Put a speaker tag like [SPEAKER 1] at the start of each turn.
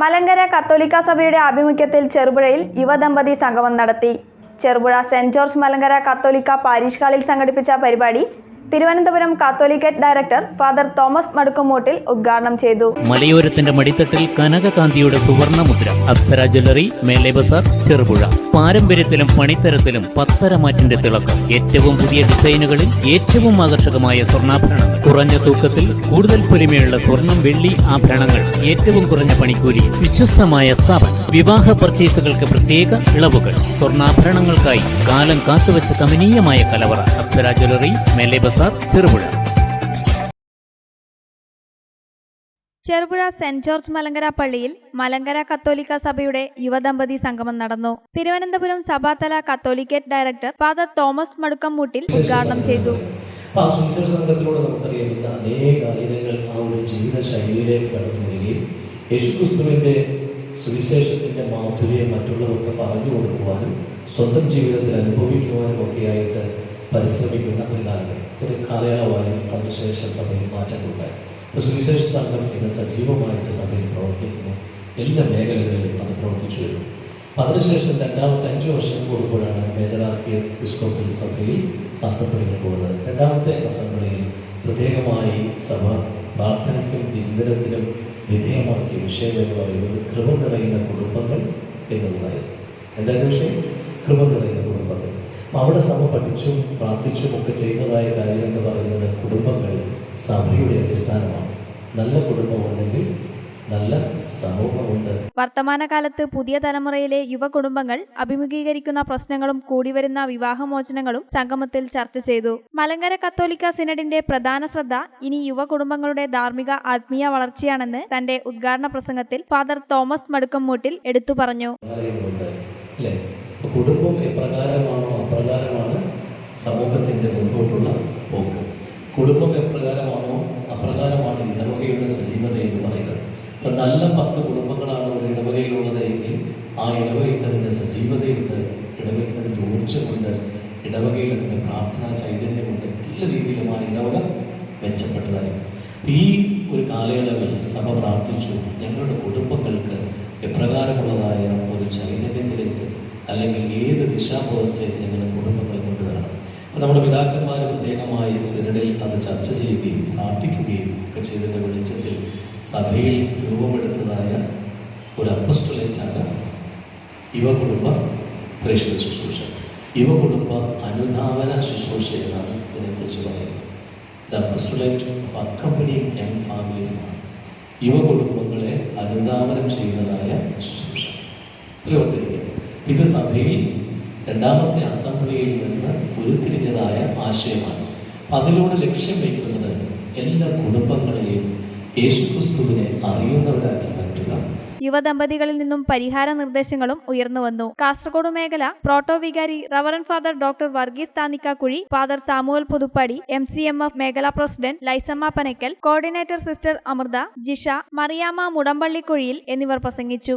[SPEAKER 1] മലങ്കര കത്തോലിക്ക സഭയുടെ ആഭിമുഖ്യത്തിൽ ചെറുപുഴയിൽ യുവദമ്പതി സംഗമം നടത്തി. ചെറുപുഴ സെന്റ് ജോർജ് മലങ്കര കത്തോലിക്ക പാരീഷ് ഹാളിൽ സംഘടിപ്പിച്ച പരിപാടി Thiruvananthapuram catholicate director father Thomas Madukkumoottil ഉദ്ഘാടനം ചെയ്തു.
[SPEAKER 2] മലയോരത്തിന്റെ മടിത്തട്ടിൽ കനകകാന്തിയുടെ സുവർണമുദ്ര അപ്സര ജ്വല്ലറി മേലെ ബസാർ ചെറുപുഴ. പാരമ്പര്യത്തിലും പണിത്തരത്തിലും പത്തരമാറ്റിന്റെ തിളക്കം. ഏറ്റവും പുതിയ ഡിസൈനുകളിൽ ഏറ്റവും ആകർഷകമായ സ്വർണാഭരണം. കുറഞ്ഞ തൂക്കത്തിൽ കൂടുതൽ പൊലിമയുള്ള സ്വർണം വെള്ളി ആഭരണങ്ങൾ. ഏറ്റവും കുറഞ്ഞ പണിക്കൂലി. വിശ്വസ്തമായ സ്ഥാപനം. വിവാഹ പർച്ചേസുകൾക്ക് പ്രത്യേക ഇളവുകൾ. സ്വർണാഭരണങ്ങൾക്കായി കാലം കാത്തുവച്ച കമനീയമായ കലവറ. അപ്സര ജ്വല്ലറി മെല്ലെ ബസാർ ചെറുപുഴ.
[SPEAKER 1] ചെറുപുഴ സെന്റ് ജോർജ് മലങ്കര പള്ളിയിൽ മലങ്കര കത്തോലിക്ക സഭയുടെ യുവദമ്പതി സംഗമം നടന്നു. Thiruvananthapuram സഭാതല catholicate director father Thomas Madukkammoottil ഉദ്ഘാടനം ചെയ്തു.
[SPEAKER 3] ആ സുവിശേഷ സംഘത്തിലൂടെ നമുക്കറിയാം ഇന്ന് അനേക ആയിരങ്ങൾ ആ ഒരു ജീവിത ശൈലിയിലേക്ക് കടന്നു വരികയും യേശുക്രിസ്തുവിന്റെ സുവിശേഷത്തിന്റെ മാധുര്യം മറ്റുള്ളവർക്ക് പറഞ്ഞു കൊടുക്കുവാനും സ്വന്തം ജീവിതത്തിൽ അനുഭവിക്കുവാനും ഒക്കെയായിട്ട് പരിശ്രമിക്കുന്ന ഒരു കാലം ഒരു കാലയളവായി അതിനുശേഷ സഭയിൽ മാറ്റങ്ങളുണ്ടായി അപ്പോൾ സുവിശേഷ സംഘം ഇന്ന് സജീവമായിട്ട് സഭയിൽ പ്രവർത്തിക്കുന്നു. എല്ലാ മേഖലകളിലും അത് പ്രവർത്തിച്ചു വരുന്നു അപ്പം അതിനുശേഷം രണ്ടാമത്തെ അഞ്ച് വർഷം കൂടുമ്പോഴാണ് മേജറാക്കിയ ബിസ്കോപ്പിൽ സഭയിൽ അസംബ്ലിയിൽ പോകുന്നത് രണ്ടാമത്തെ അസംബ്ലിയിൽ പ്രത്യേകമായി സഭ പ്രാർത്ഥനയ്ക്കും വിചിന്തനത്തിനും വിധേയമാക്കിയ വിഷയം എന്ന് പറയുന്നത് കൃപ നിറയുന്ന കുടുംബങ്ങൾ എന്നുള്ളതായിരുന്നു എന്തായിരുന്നു വിഷയം കൃപ നിറയുന്ന കുടുംബങ്ങൾ. അവിടെ സഭ പഠിച്ചും പ്രാർത്ഥിച്ചും ഒക്കെ ചെയ്യുന്നതായ കാര്യം എന്ന് പറയുന്നത് കുടുംബങ്ങൾ സഭയുടെ അടിസ്ഥാനമാണ്. നല്ല കുടുംബമുണ്ടെങ്കിൽ നല്ല സമൂഹമുണ്ട്.
[SPEAKER 1] വർത്തമാനകാലത്ത് പുതിയ തലമുറയിലെ യുവ കുടുംബങ്ങൾ അഭിമുഖീകരിക്കുന്ന പ്രശ്നങ്ങളും കൂടിവരുന്ന വിവാഹമോചനങ്ങളും സംഗമത്തിൽ ചർച്ച ചെയ്തു. മലങ്കര കത്തോലിക്ക സിനഡിന്റെ പ്രധാന ശ്രദ്ധ ഇനി യുവ കുടുംബങ്ങളുടെ ധാർമ്മിക ആത്മീയ വളർച്ചയാണെന്ന് തന്റെ ഉദ്ഘാടന പ്രസംഗത്തിൽ ഫാദർ തോമസ് മടുക്കമ്മൂട്ടിൽ എടുത്തു പറഞ്ഞു.
[SPEAKER 3] കുടുംബം എപ്രകാരമാണോ അപ്രകാരമാണ് സമൂഹത്തിന്റെ മുമ്പോട്ടുള്ള പോക്ക്. കുടുംബം എപ്രകാരമാണോ അപ്രകാരമാണ് ഇടവകയുടെ സജീവത എന്ന് പറയുന്നത് ഇപ്പം നല്ല പത്ത് കുടുംബങ്ങളാണ് ഒരു ഇടവകയിലുള്ളത് എങ്കിൽ ആ ഇടവകയ്ക്ക് അതിന്റെ സജീവതയുണ്ട് ഇടവകയ്ക്ക് അതിന്റെ ഊർജമുണ്ട് ഇടവകയിൽ അതിന്റെ പ്രാർത്ഥനാ ചൈതന്യമുണ്ട് എല്ലാ രീതിയിലും ആ ഇടവക മെച്ചപ്പെട്ടതായി ഈ ഒരു കാലയളവിൽ സഭ പ്രാർത്ഥിച്ചു ഞങ്ങളുടെ കുടുംബങ്ങൾക്ക് എപ്രകാരമുള്ളതായ ഒരു ചൈതന്യത്തിലേക്ക് അല്ലെങ്കിൽ ഏത് ദിശാബോധത്തിലേക്ക് ഞങ്ങളുടെ കുടുംബങ്ങളെ കൊണ്ടുവരണം. അപ്പം നമ്മുടെ പിതാക്കന്മാർ പ്രത്യേകമായി സിനഡിൽ അത് ചർച്ച ചെയ്യുകയും പ്രാർത്ഥിക്കുകയും ഒക്കെ ചെയ്തതിന്റെ വെളിച്ചത്തിൽ സഭയിൽ രൂപമെടുത്തതായ ഒരു അപ്പസ്റ്റലേറ്റാണ് യുവ കുടുംബ പ്രേക്ഷക ശുശ്രൂഷ. യുവ കുടുംബ അനുധാവന ശുശ്രൂഷ എന്നാണ് ഇതിനെക്കുറിച്ച് പറയുന്നത്. Apostolate of accompanying young families ആണ് യുവ കുടുംബങ്ങളെ അനുധാവനം ചെയ്യുന്നതായ ശുശ്രൂഷ. ഇത്രയും ഓർത്തിരിക്കുക. ഇത് സഭയിൽ രണ്ടാമത്തെ അസംബ്ലിയിൽ നിന്ന് ഉരുത്തിരിഞ്ഞതായ ആശയമാണ്. അതിലൂടെ ലക്ഷ്യം വയ്ക്കുന്നത് എല്ലാ കുടുംബങ്ങളെയും
[SPEAKER 1] യുവദമ്പതികളിൽ നിന്നും പരിഹാര നിർദ്ദേശങ്ങളും ഉയർന്നുവന്നു കാസർഗോഡ് മേഖല പ്രോട്ടോ വികാരി reverend father doctor Varghese Thannikkakuzhi father Samuel Puthuppadi M C M F മേഖലാ president Lisamma Panackal coordinator sister Amritha Jisha Mariyamma Mudampallikuzhiyil എന്നിവർ പ്രസംഗിച്ചു.